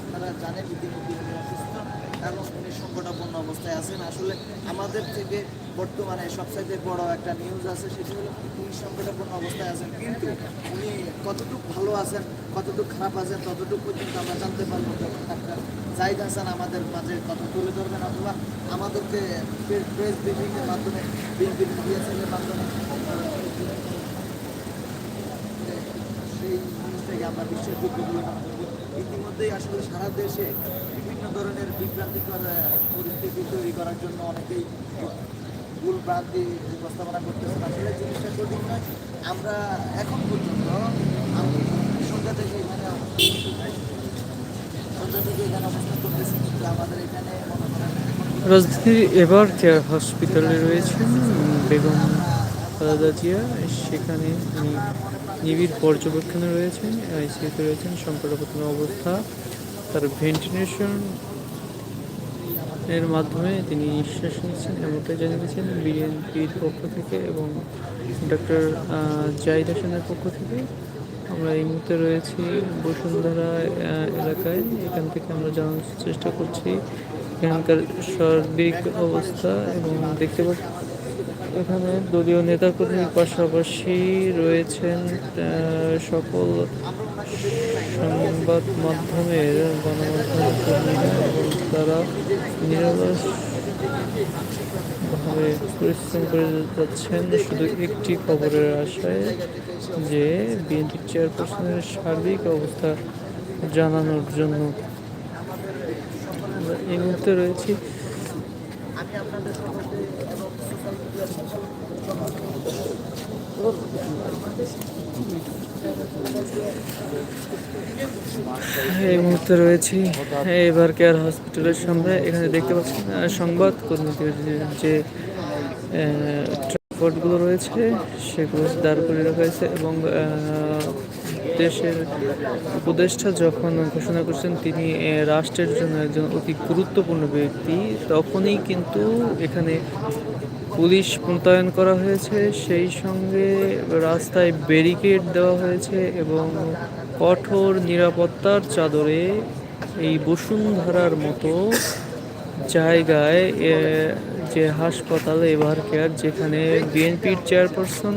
আপনারা জানেন, ইতিমধ্যে উনি অসুস্থ এবং সংকটাপন্ন অবস্থায় আছেন। আসলে আমাদের থেকে বর্তমানে সবচাইতে বড় একটা নিউজ আছে, সেটি হলো উনি সংকটাপন্ন অবস্থায় আছেন। কিন্তু উনি কতটুকু ভালো আছেন, কতটুকু খারাপ আছেন, ততটুকু পর্যন্ত আমরা জানতে পারব যখন ডাক্তার জাহিদ হাসান আমাদের মাঝে কথা তুলে ধরবেন অথবা আমাদেরকে প্রেস ব্রিফিংয়ের মাধ্যমে বিএনপির মিডিয়া মাধ্যমে। সেই জিনিস থেকে আমরা বিশ্বের যোগ্যগুলো ইতিমধ্যেই আসলে সারা দেশে বিভিন্ন ধরনের বিভ্রান্তিকর পরিস্থিতি তৈরি করার জন্য অনেকেই ভুল ভ্রান্তি উপস্থাপনা করতেছেন। আসলে জিনিসটা সঠিক নয়। আমরা এখন পর্যন্ত আমি সন্ধ্যা থেকে এখানে সন্ধ্যা থেকে এখানে অবস্থান করতেছি। কিন্তু আমাদের এখানে রাজধানীর এবার কেয়ার হসপিটালে রয়েছেন বেগম খালেদা জিয়া সেখানে তিনি নিবিড় পর্যবেক্ষণে রয়েছেন, আইসিইউতে রয়েছেন সংকটাপন্ন অবস্থা, তার ভেন্টিলেশন এর মাধ্যমে তিনি নিঃশ্বাস নিচ্ছেন এমনটাই জানিয়েছেন বিএনপির পক্ষ থেকে এবং ডক্টর জাহিদ হাসানের পক্ষ থেকে। আমরা এই মুহূর্তে রয়েছি বসুন্ধরা এলাকায়। এখান থেকে আমরা জানার চেষ্টা করছি এখানকার সার্বিক অবস্থা এবং দেখতে পাচ্ছি এখানে দলীয় নেতাকর্মীর পাশাপাশি রয়েছেন সকল সংবাদ মাধ্যমের গণমাধ্যম কর্মীরা এবং তারা নিরলস ভাবে পরিশ্রম করে যাচ্ছেন। শুধু একটি খবরের আশায় যে বিএনপি চেয়ারপারসনের সার্বিক অবস্থা জানানোর জন্য এই মুহূর্তে রয়েছি। এই মুহূর্তে রয়েছি। এবার কেয়ার হসপিটালের সামনে। এখানে দেখতে পাচ্ছেন সংবাদ কর্মীদের যে- ট্রান্সপোর্টগুলো রয়েছে, সেগুলো দাঁড় করে রাখা হয়েছে এবং দেশের উপদেষ্টা যখন ঘোষণা করছেন, তিনি রাষ্ট্রের জন্য একজন অতি গুরুত্বপূর্ণ ব্যক্তি, তখনই কিন্তু এখানে পুলিশ মোতায়েন করা হয়েছে, সেই সঙ্গে রাস্তায় ব্যারিকেড দেওয়া হয়েছে এবং কঠোর নিরাপত্তার চাদরে এই বসুন্ধরার মতো জায়গায় যে হাসপাতাল, এভার কেয়ার, যেখানে বিএনপির চেয়ারপারসন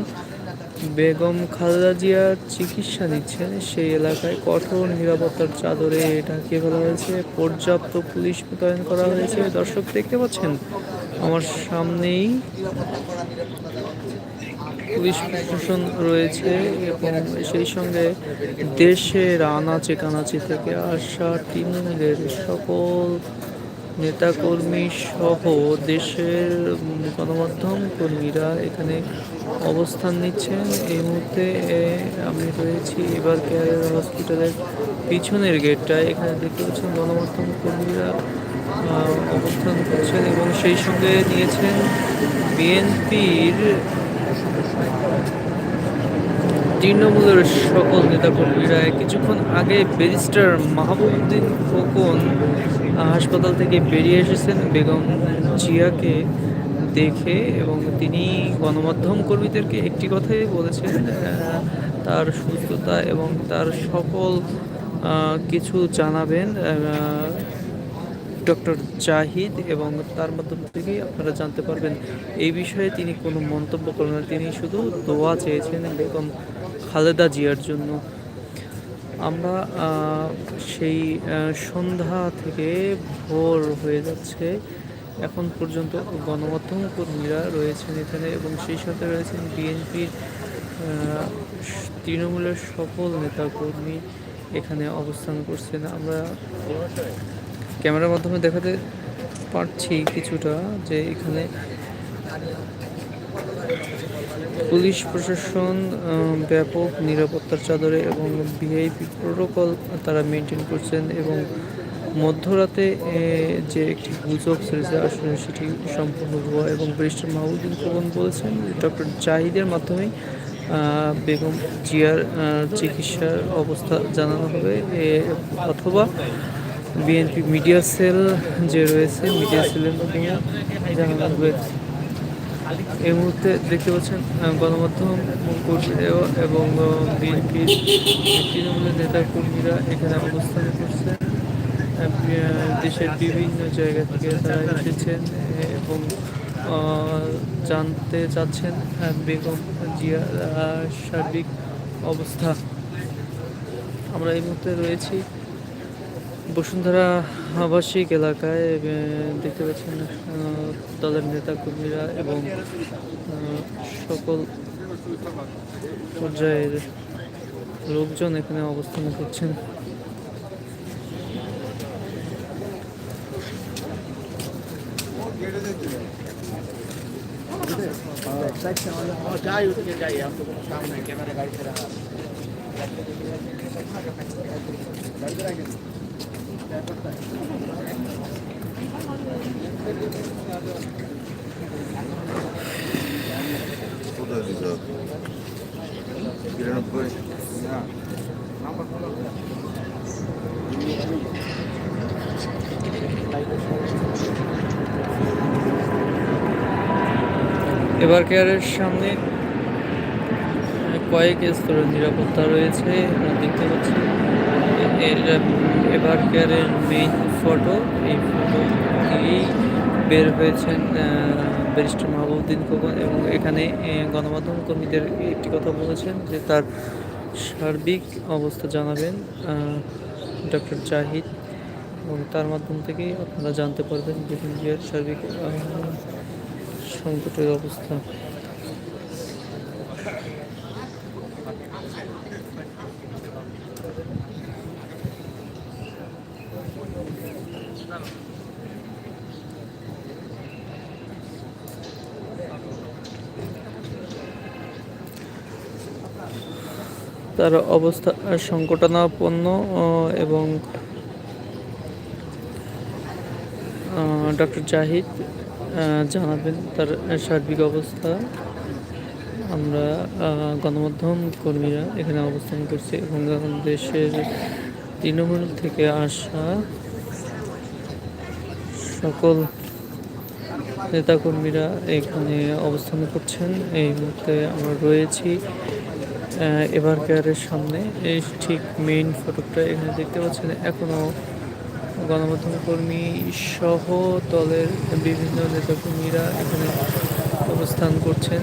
বেগম খালেদা জিয়া চিকিৎসা নিচ্ছেন। সেই এলাকায় কঠোর নিরাপত্তার চাদরে ঢাকিয়ে ফেলা হয়েছে? পর্যাপ্ত পুলিশ মোতায়েন করা হয়েছে। দর্শক, দেখতে পাচ্ছেন, আমার সামনেই পুলিশ প্রশাসন রয়েছে এবং সেই সঙ্গে দেশের আনাচে কানাচে থেকে আসা তৃণমূলের সকল নেতাকর্মী সহ দেশের গণমাধ্যম কর্মীরা এখানে অবস্থান নিচ্ছেন। এই মুহূর্তে আমি রয়েছি এবার কেয়ার হসপিটালের পিছনের গেটটায়। এখানে দেখতে পাচ্ছেন গণমাধ্যম কর্মীরা অবস্থান করছেন এবং সেই সঙ্গে নিয়েছেন বিএনপির তৃণমূলের সকল নেতাকর্মীরা কিছুক্ষণ আগে ব্যারিস্টার মাহবুবুদ্দিন আহ, হাসপাতাল থেকে বেরিয়ে এসেছেন বেগম জিয়াকে দেখে এবং তিনি গণমাধ্যম কর্মীদেরকে একটি কথাই বলেছেন তার সুস্থতা এবং তার সকল কিছু জানাবেন ডক্টর জাহিদ এবং তার মাধ্যম থেকেই আপনারা জানতে পারবেন এই বিষয়ে তিনি কোনো মন্তব্য করেন না। তিনি শুধু দোয়া চেয়েছেন বেগম খালেদা জিয়ার জন্য। আমরা সেই সন্ধ্যা থেকে ভোর হয়ে যাচ্ছে। এখন পর্যন্ত গণমাধ্যম কর্মীরা রয়েছেন এখানে এবং সেই সাথে রয়েছেন বিএনপির তৃণমূলের সকল নেতাকর্মী এখানে অবস্থান করছেন। আমরা ক্যামেরার মাধ্যমে দেখাতে পারছি কিছুটা যে এখানে পুলিশ প্রশাসন ব্যাপক নিরাপত্তার চাদরে এবং ভিআইপি প্রোটোকল তারা মেনটেন করছেন এবং মধ্যরাতে যে একটি গুজব ছেড়েছে আসলে সেটি সম্পূর্ণ ভুয়া এবং ব্যারিস্টার মাহবুদ্দিন খোকন বলেছেন ডক্টর জাহিদের মাধ্যমে বেগম জিয়ার চিকিৎসার অবস্থা জানানো হবে অথবা বিএনপি মিডিয়া সেল যে রয়েছে মিডিয়া সেলের হবে এই মুহূর্তে দেখতে পাচ্ছেন গণমাধ্যম কর্মীরা এবং বিএনপির তৃণমূলের নেতা কর্মীরা এখানে অবস্থান করছেন দেশের বিভিন্ন জায়গা থেকে তারা এসেছেন এবং জানতে চাচ্ছেন বেগম আহ, সার্বিক অবস্থা। আমরা এই মুহূর্তে রয়েছি বসুন্ধরা আবাসিক এলাকায় দেখতে পাচ্ছেন দলের নেতা কর্মীরা এবং সকল পর্যায়ের লোকজন এখানে অবস্থান করছেন। এবার কেয়ারের সামনে কয়েক স্তরের নিরাপত্তা রয়েছে। আমরা দেখতে পাচ্ছি এর এবার কেয়ারের মেইন ফটো এই ফটো দিয়েই বের হয়েছেন ব্যারিস্টার মাহবুদ্দিন খোকন এবং এখানে গণমাধ্যম কর্মীদের একটি কথা বলেছেন যে তার সার্বিক অবস্থা জানাবেন ডক্টর জাহিদ এবং তার মাধ্যম থেকেই আপনারা জানতে পারবেন জিয়ার সার্বিক সংকটের অবস্থা। তার অবস্থা সংকটানাপন্ন এবং ডক্টর জাহিদ জানাবেন তার সার্বিক অবস্থা। আমরা গণমাধ্যম কর্মীরা এখানে অবস্থান করছি এবং দেশের তৃণমূল থেকে আসা সকল নেতাকর্মীরা এখানে অবস্থান করছেন। এই মুহূর্তে আমরা রয়েছি। এবার কেয়ারের সামনে এই ঠিক মেইন ফটোটা এখানে দেখতে পাচ্ছেন। এখনও গণমাধ্যম কর্মী সহ দলের বিভিন্ন নেতাকর্মীরা এখানে অবস্থান করছেন।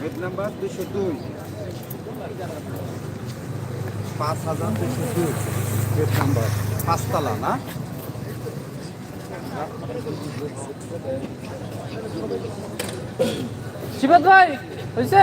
বেড নাম্বার দুশো দুই পাঁচ হাজার দুশো দুই বেড নাম্বার পাঁচতলা না শিবাদ ভাই হয়েছে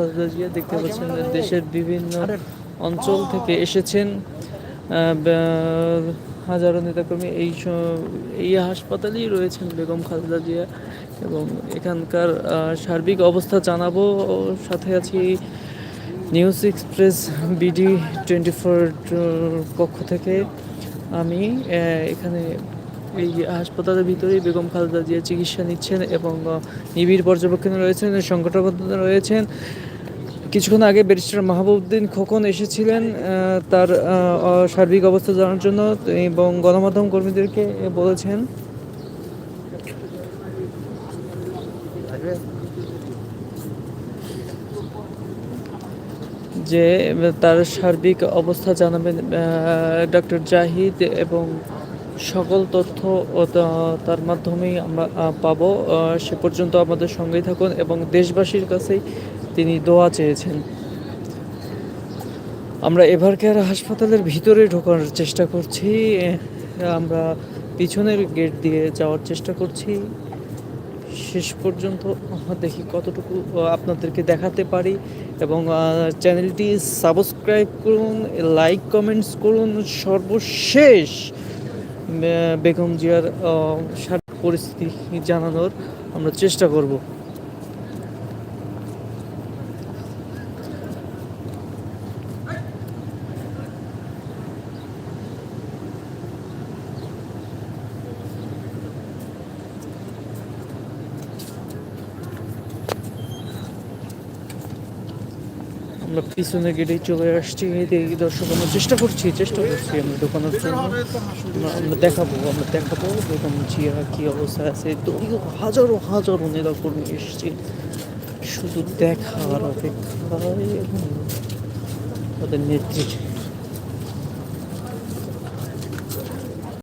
খালেদা দেখতে পাচ্ছেন দেশের বিভিন্ন অঞ্চল থেকে এসেছেন। হাজারো নেতাকর্মী এই এই হাসপাতালেই রয়েছেন বেগম খালেদা জিয়া এবং এখানকার সার্বিক অবস্থা জানাব। সাথে আছি news express BD twenty four পক্ষ থেকে। আমি এখানে এই হাসপাতালের ভিতরেই বেগম খালেদা জিয়া চিকিৎসা নিচ্ছেন এবং নিবিড় পর্যবেক্ষণে রয়েছেন সংকটবদ্ধতা রয়েছেন। কিছুক্ষণ আগে ব্যারিস্টার মাহবুবউদ্দিন খোকন এসেছিলেন তার সার্বিক অবস্থা জানার জন্য, এবং গণমাধ্যম কর্মীদেরকে বলেছেন। যে, তার সার্বিক অবস্থা জানাবেন ডক্টর জাহিদ, এবং সকল তথ্য তার মাধ্যমেই আমরা পাবো। সে পর্যন্ত আমাদের সঙ্গেই থাকুন, এবং দেশবাসীর কাছেই তিনি দোয়া চেয়েছেন। আমরা এভার কেয়ার হাসপাতালের ভিতরে ঢোকার চেষ্টা করছি, আমরা পিছনের গেট দিয়ে যাওয়ার চেষ্টা করছি। শেষ পর্যন্ত দেখি কতটুকু আপনাদেরকে দেখাতে পারি এবং চ্যানেলটি সাবস্ক্রাইব করুন, লাইক, কমেন্টস করুন। সর্বশেষ বেগম জিয়ার সার্বিক পরিস্থিতি জানানোর আমরা চেষ্টা করব। আমরা পিছনে গেটে চলে আসছি, এই দেখি দর্শক, আমরা চেষ্টা করছি চেষ্টা করছি, আমরা দোকানের জন্য আমরা- দেখাবো, আমরা দেখাবো বেগম জিয়া কী অবস্থা আছে। দলীয় হাজারো হাজারো নেতা কর্মী এসছে। শুধু দেখার অপেক্ষায় তাদের নেত্রী